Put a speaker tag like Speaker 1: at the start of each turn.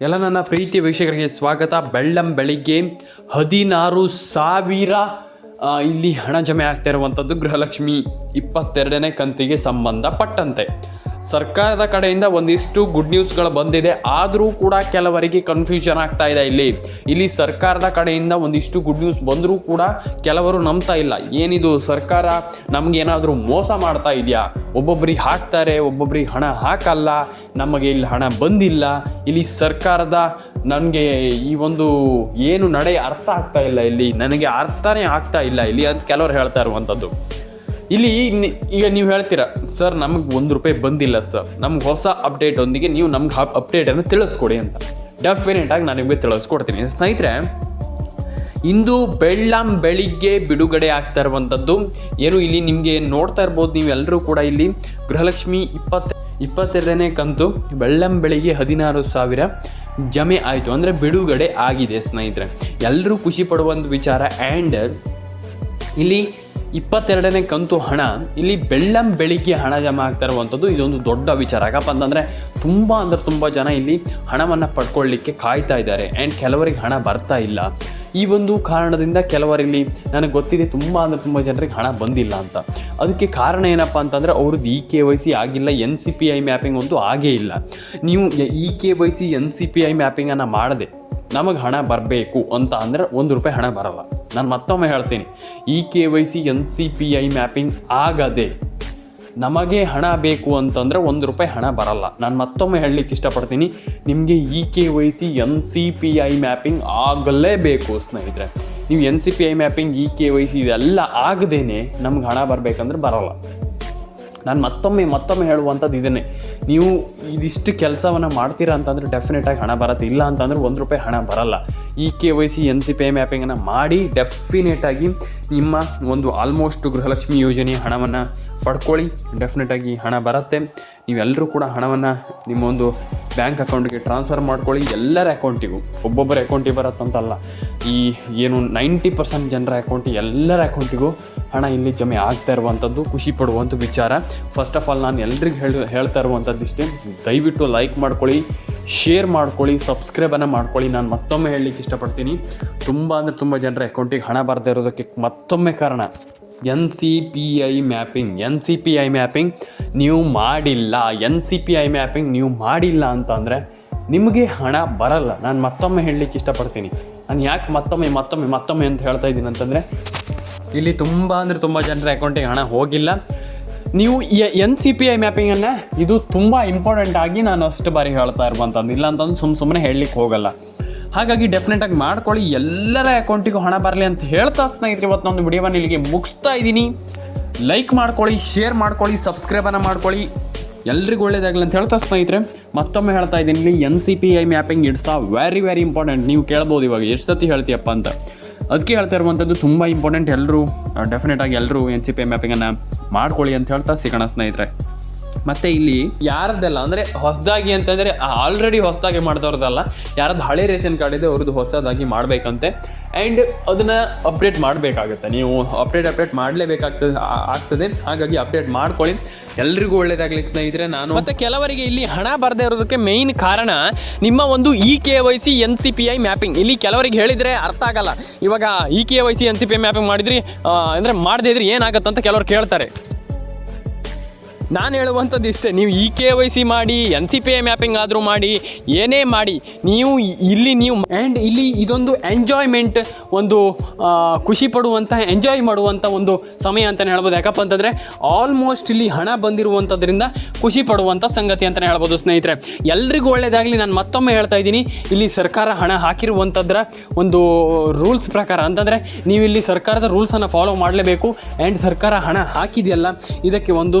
Speaker 1: ಎಲ್ಲ ನನ್ನ ಪ್ರೀತಿಯ ವೀಕ್ಷಕರಿಗೆ ಸ್ವಾಗತ. ಬೆಳ್ಳಂ ಬೆಳಿಗ್ಗೆ ಹದಿನಾರು ಸಾವಿರ ಇಲ್ಲಿ ಹಣ ಜಮೆ ಆಗ್ತಾ ಇರುವಂಥದ್ದು ಗೃಹಲಕ್ಷ್ಮಿ ಇಪ್ಪತ್ತೆರಡನೇ ಕಂತಿಗೆ ಸಂಬಂಧಪಟ್ಟಂತೆ. ಸರ್ಕಾರದ ಕಡೆಯಿಂದ ಒಂದಿಷ್ಟು ಗುಡ್ ನ್ಯೂಸ್ಗಳು ಬಂದಿದೆ. ಆದರೂ ಕೂಡ ಕೆಲವರಿಗೆ ಕನ್ಫ್ಯೂಷನ್ ಆಗ್ತಾ ಇದೆ ಇಲ್ಲಿ. ಇಲ್ಲಿ ಸರ್ಕಾರದ ಕಡೆಯಿಂದ ಒಂದಿಷ್ಟು ಗುಡ್ ನ್ಯೂಸ್ ಬಂದರೂ ಕೂಡ ಕೆಲವರು ನಂಬ್ತಾ ಇಲ್ಲ. ಏನಿದು ಸರ್ಕಾರ ನಮಗೇನಾದರೂ ಮೋಸ ಮಾಡ್ತಾ ಇದೆಯಾ? ಒಬ್ಬೊಬ್ಬರಿಗೆ ಹಾಕ್ತಾರೆ ಒಬ್ಬೊಬ್ಬರಿಗೆ ಹಣ ಹಾಕಲ್ಲ, ನಮಗೆ ಇಲ್ಲಿ ಹಣ ಬಂದಿಲ್ಲ. ಇಲ್ಲಿ ಸರ್ಕಾರದ ನನಗೆ ಈ ಒಂದು ಏನು ನಡೆ ಅರ್ಥ ಆಗ್ತಾ ಇಲ್ಲ ಇಲ್ಲಿ. ನನಗೆ ಅರ್ಥನೇ ಆಗ್ತಾ ಇಲ್ಲ. ಇಲ್ಲಿ ಅಂತ ಕೆಲವರು ಹೇಳ್ತಾ ಇರುವಂಥದ್ದು ಇಲ್ಲಿ ಈಗ ನೀವು ಹೇಳ್ತೀರಾ, ಸರ್, ನಮಗೆ ಒಂದು ರೂಪಾಯಿ ಬಂದಿಲ್ಲ, ಸರ್. ನಮ್ಗೆ ಹೊಸ ಅಪ್ಡೇಟ್ ಒಂದಿಗೆ ನೀವು ನಮ್ಗೆ ಅಪ್ಡೇಟನ್ನು ತಿಳಿಸ್ಕೊಡಿ ಅಂತ. ಡೆಫಿನೆಟ್ ಆಗಿ ನಾನು ನಿಮಗೆ ತಿಳಿಸ್ಕೊಡ್ತೀನಿ. ಸ್ನೇಹಿತರೆ, ಇಂದು ಬೆಳ್ಳಂ ಬೆಳಿಗ್ಗೆ ಬಿಡುಗಡೆ ಆಗ್ತಾ ಇರುವಂಥದ್ದು ಏನು ಇಲ್ಲಿ ನಿಮಗೆ ನೋಡ್ತಾ ಇರ್ಬೋದು ನೀವೆಲ್ಲರೂ ಕೂಡ ಇಲ್ಲಿ ಗೃಹಲಕ್ಷ್ಮಿ ಇಪ್ಪತ್ತ ಇಪ್ಪತ್ತೆರಡನೇ ಕಂತು ಬೆಳ್ಳಂ ಬೆಳಿಗ್ಗೆ ಹದಿನಾರು ಸಾವಿರ ಜಮೆ ಆಯಿತು. ಅಂದರೆ ಬಿಡುಗಡೆ ಆಗಿದೆ, ಸ್ನೇಹಿತರೆ. ಎಲ್ಲರೂ ಖುಷಿ ಪಡುವಂಥ ವಿಚಾರ. ಆ್ಯಂಡ್ ಇಲ್ಲಿ ಇಪ್ಪತ್ತೆರಡನೇ ಕಂತು ಹಣ, ಇಲ್ಲಿ ಬೆಳ್ಳಂ ಬೆಳಿಗ್ಗೆ ಹಣ ಜಮಾ ಆಗ್ತಾ ಇರುವಂಥದ್ದು ಇದೊಂದು ದೊಡ್ಡ ವಿಚಾರ. ಯಾಕಪ್ಪ ಅಂತಂದರೆ ತುಂಬ ಅಂದರೆ ತುಂಬ ಜನ ಇಲ್ಲಿ ಹಣವನ್ನು ಪಡ್ಕೊಳ್ಳಿಕ್ಕೆ ಕಾಯ್ತಾ ಇದ್ದಾರೆ. ಆ್ಯಂಡ್ ಕೆಲವರಿಗೆ ಹಣ ಬರ್ತಾ ಇಲ್ಲ. ಈ ಒಂದು ಕಾರಣದಿಂದ ಕೆಲವರಿಲ್ಲಿ ನನಗೆ ಗೊತ್ತಿದೆ ತುಂಬ ಅಂದರೆ ತುಂಬ ಜನರಿಗೆ ಹಣ ಬಂದಿಲ್ಲ ಅಂತ. ಅದಕ್ಕೆ ಕಾರಣ ಏನಪ್ಪ ಅಂತಂದರೆ ಅವ್ರದ್ದು ಇ ಕೆ ವೈ ಸಿ ಆಗಿಲ್ಲ N C P I mapping ಅಂತೂ ಆಗೇ ಇಲ್ಲ. ನೀವು E K Y C N C P I ಮ್ಯಾಪಿಂಗನ್ನು ಮಾಡದೆ ನಮಗೆ ಹಣ ಬರಬೇಕು ಅಂತ ಅಂದರೆ ಒಂದು ರೂಪಾಯಿ ಹಣ ಬರಲ್ಲ. ನಾನು ಮತ್ತೊಮ್ಮೆ ಹೇಳ್ತೀನಿ. E K Y C N C P I mapping ಆಗದೆ ನಮಗೆ ಹಣ ಬೇಕು ಅಂತಂದರೆ ಒಂದು ರೂಪಾಯಿ ಹಣ ಬರಲ್ಲ. ನಾನು ಮತ್ತೊಮ್ಮೆ ಹೇಳಲಿಕ್ಕೆ ಇಷ್ಟಪಡ್ತೀನಿ, ನಿಮಗೆ E K Y C N C P I mapping ಆಗಲೇಬೇಕು ಸ್ನೇಹಿತರೆ. ನೀವು N C P I mapping E K Y C ಇದೆಲ್ಲ ಆಗದೇನೆ ನಮ್ಗೆ ಹಣ ಬರಬೇಕಂದ್ರೆ ಬರಲ್ಲ. ನಾನು ಮತ್ತೊಮ್ಮೆ ಮತ್ತೊಮ್ಮೆ ಹೇಳುವಂಥದ್ದು ಇದನ್ನೇ. ನೀವು ಇದಿಷ್ಟು ಕೆಲಸವನ್ನು ಮಾಡ್ತೀರಾ ಅಂತಂದರೆ ಡೆಫಿನೆಟಾಗಿ ಹಣ ಬರುತ್ತೆ. ಇಲ್ಲ ಅಂತಂದರೆ ಒಂದು ರೂಪಾಯಿ ಹಣ ಬರಲ್ಲ. E K Y C, N C P ಮ್ಯಾಪಿಂಗನ್ನು ಮಾಡಿ ಡೆಫಿನೆಟಾಗಿ ನಿಮ್ಮ ಒಂದು ಆಲ್ಮೋಸ್ಟ್ ಗೃಹಲಕ್ಷ್ಮಿ ಯೋಜನೆ ಹಣವನ್ನು ಪಡ್ಕೊಳ್ಳಿ. ಡೆಫಿನೆಟಾಗಿ ಹಣ ಬರುತ್ತೆ. ನೀವೆಲ್ಲರೂ ಕೂಡ ಹಣವನ್ನು ನಿಮ್ಮ ಒಂದು ಬ್ಯಾಂಕ್ ಅಕೌಂಟ್ಗೆ ಟ್ರಾನ್ಸ್ಫರ್ ಮಾಡ್ಕೊಳ್ಳಿ. ಎಲ್ಲರ ಅಕೌಂಟಿಗೂ. ಒಬ್ಬೊಬ್ಬರ ಅಕೌಂಟಿಗೆ ಬರುತ್ತಂತಲ್ಲ. ಈ ಏನು ನೈಂಟಿ ಪರ್ಸೆಂಟ್ ಜನರ ಅಕೌಂಟಿಗೆ ಎಲ್ಲರ ಅಕೌಂಟಿಗೂ ಹಣ ಇಲ್ಲಿ ಜಮೆ ಆಗ್ತಾ ಇರುವಂಥದ್ದು, ಖುಷಿ ಪಡುವಂಥ ವಿಚಾರ. ಫಸ್ಟ್ ಆಫ್ ಆಲ್ ನಾನು ಎಲ್ರಿಗೂ ಹೇಳಿ, ಹೇಳ್ತಾ ಇರುವಂಥದ್ದು ಇಷ್ಟೇ. ದಯವಿಟ್ಟು ಲೈಕ್ ಮಾಡ್ಕೊಳ್ಳಿ ಶೇರ್ ಮಾಡ್ಕೊಳ್ಳಿ ಸಬ್ಸ್ಕ್ರೈಬನ್ನು ಮಾಡ್ಕೊಳ್ಳಿ. ನಾನು ಮತ್ತೊಮ್ಮೆ ಹೇಳಲಿಕ್ಕೆ ಇಷ್ಟಪಡ್ತೀನಿ. ತುಂಬ ಅಂದರೆ ತುಂಬ ಜನರ ಅಕೌಂಟಿಗೆ ಹಣ ಬರದೇ ಇರೋದಕ್ಕೆ ಮತ್ತೊಮ್ಮೆ ಕಾರಣ N C P I mapping N C P I mapping ನೀವು ಮಾಡಿಲ್ಲ. N C P I mapping ನೀವು ಮಾಡಿಲ್ಲ ಅಂತಂದರೆ ನಿಮಗೆ ಹಣ ಬರಲ್ಲ. ನಾನು ಮತ್ತೊಮ್ಮೆ ಹೇಳಲಿಕ್ಕೆ ಇಷ್ಟಪಡ್ತೀನಿ. ನಾನು ಯಾಕೆ ಮತ್ತೊಮ್ಮೆ ಮತ್ತೊಮ್ಮೆ ಮತ್ತೊಮ್ಮೆ ಅಂತ ಹೇಳ್ತಾ ಇದ್ದೀನಿ ಅಂತಂದರೆ ಇಲ್ಲಿ ತುಂಬ ಅಂದರೆ ತುಂಬ ಜನರ ಅಕೌಂಟಿಗೆ ಹಣ ಹೋಗಿಲ್ಲ. ನೀವು ಎನ್ ಸಿ ಪಿ ಐ ಮ್ಯಾಪಿಂಗನ್ನು ಇದು ತುಂಬ ಇಂಪಾರ್ಟೆಂಟ್ ಆಗಿ ನಾನು ಅಷ್ಟು ಬಾರಿ ಹೇಳ್ತಾ ಇರುವಂಥದ್ದು ಇಲ್ಲ ಅಂತಂದು ಸುಮ್ಮ ಸುಮ್ಮನೆ ಹೇಳಲಿಕ್ಕೆ ಹೋಗಲ್ಲ. ಹಾಗಾಗಿ ಡೆಫಿನೆಟಾಗಿ ಮಾಡ್ಕೊಳ್ಳಿ, ಎಲ್ಲರ ಅಕೌಂಟಿಗೂ ಹಣ ಬರಲಿ ಅಂತ ಹೇಳ್ತಾ ಸ್ನೇಹಿತರೆ ಇವತ್ತು ನಾನು ವಿಡಿಯೋವನ್ನು ಇಲ್ಲಿಗೆ ಮುಗಿಸ್ತಾ ಇದ್ದೀನಿ. ಲೈಕ್ ಮಾಡ್ಕೊಳ್ಳಿ ಶೇರ್ ಮಾಡ್ಕೊಳ್ಳಿ ಸಬ್ಸ್ಕ್ರೈಬನ್ನು ಮಾಡ್ಕೊಳ್ಳಿ. ಎಲ್ರಿಗೂ ಒಳ್ಳೇದಾಗಲಿ ಅಂತ ಹೇಳ್ತಾ ಸ್ನೇಹಿತರೆ, ಮತ್ತೊಮ್ಮೆ ಹೇಳ್ತಾ ಇದ್ದೀನಿ N C P I mapping it's a very very important ನೀವು ಕೇಳ್ಬೋದು ಇವಾಗ ಎಷ್ಟು ಸತಿ ಹೇಳ್ತೀಯಪ್ಪ ಅಂತ. ಅದಕ್ಕೆ ಹೇಳ್ತಾ ಇರುವಂಥದ್ದು ತುಂಬ ಇಂಪಾರ್ಟೆಂಟ್ ಎಲ್ಲರೂ ಡೆಫಿನೆಟಾಗಿ ಎಲ್ಲರೂ ಎನ್ ಸಿ ಪಿ ಮ್ಯಾಪಿಂಗನ್ನು ಮಾಡ್ಕೊಳ್ಳಿ ಅಂತ ಹೇಳ್ತಾ ಸಿಗೋಣ ಸ್ನೇಹಿತರೆ. ಮತ್ತೆ ಇಲ್ಲಿ ಯಾರದ್ದೆಲ್ಲ ಅಂದರೆ ಹೊಸದಾಗಿ ಅಂತಂದರೆ ಆಲ್ರೆಡಿ ಹೊಸದಾಗಿ ಮಾಡಿದವ್ರದ್ದಲ್ಲ ಯಾರದ್ದು ಹಳೆ ರೇಷನ್ ಕಾರ್ಡ್ ಇದೆ ಅವ್ರದ್ದು ಹೊಸದಾಗಿ ಮಾಡಬೇಕಂತೆ. ಆ್ಯಂಡ್ ಅದನ್ನು ಅಪ್ಡೇಟ್ ಮಾಡಬೇಕಾಗುತ್ತೆ. ನೀವು ಅಪ್ಡೇಟ್ ಅಪ್ಡೇಟ್ ಮಾಡಲೇಬೇಕಾಗ್ತದೆ ಆಗ್ತದೆ. ಹಾಗಾಗಿ ಅಪ್ಡೇಟ್ ಮಾಡ್ಕೊಳ್ಳಿ. ಎಲ್ರಿಗೂ ಒಳ್ಳೇದಾಗಲಿ ಸ್ನೇಹಿತರೆ, ನಾನು ಮತ್ತೆ ಕೆಲವರಿಗೆ ಇಲ್ಲಿ ಹಣ ಬರದೇ ಇರೋದಕ್ಕೆ ಮೇಯ್ನ್ ಕಾರಣ ನಿಮ್ಮ ಒಂದು E K Y C N C P I mapping ಇಲ್ಲಿ ಕೆಲವರಿಗೆ ಹೇಳಿದರೆ ಅರ್ಥ ಆಗಲ್ಲ. ಇವಾಗ E K Y C N C P I mapping ಮಾಡಿದ್ರಿ ಅಂದ್ರೆ ಮಾಡದೇ ಇದ್ರೆ ಏನಾಗುತ್ತೆ ಅಂತ ಕೆಲವರು ಕೇಳ್ತಾರೆ. ನಾನು ಹೇಳುವಂಥದ್ದು ಇಷ್ಟೇ. ನೀವು ಇ ಕೆ ವೈ ಸಿ ಮಾಡಿ, N C P I mapping ಆದರೂ ಮಾಡಿ, ಏನೇ ಮಾಡಿ, ನೀವು ಇಲ್ಲಿ ನೀವು ಆ್ಯಂಡ್ ಇಲ್ಲಿ ಇದೊಂದು ಎಂಜಾಯ್ಮೆಂಟ್ ಒಂದು ಖುಷಿ ಪಡುವಂಥ ಎಂಜಾಯ್ ಮಾಡುವಂಥ ಒಂದು ಸಮಯ ಅಂತಲೇ ಹೇಳ್ಬೋದು. ಯಾಕಪ್ಪ ಅಂತಂದರೆ ಆಲ್ಮೋಸ್ಟ್ ಇಲ್ಲಿ ಹಣ ಬಂದಿರುವಂಥದ್ರಿಂದ ಖುಷಿ ಪಡುವಂಥ ಸಂಗತಿ ಅಂತಲೇ ಹೇಳ್ಬೋದು ಸ್ನೇಹಿತರೆ. ಎಲ್ರಿಗೂ ಒಳ್ಳೆಯದಾಗಲಿ ನಾನು ಮತ್ತೊಮ್ಮೆ ಹೇಳ್ತಾ ಇದ್ದೀನಿ, ಇಲ್ಲಿ ಸರ್ಕಾರ ಹಣ ಹಾಕಿರುವಂಥದ್ರ ಒಂದು ರೂಲ್ಸ್ ಪ್ರಕಾರ. ಅಂತಂದರೆ, ನೀವು ಇಲ್ಲಿ ಸರ್ಕಾರದ ರೂಲ್ಸನ್ನು ಫಾಲೋ ಮಾಡಲೇಬೇಕು. ಆ್ಯಂಡ್ ಸರ್ಕಾರ ಹಣ ಹಾಕಿದೆಯಲ್ಲ, ಇದಕ್ಕೆ ಒಂದು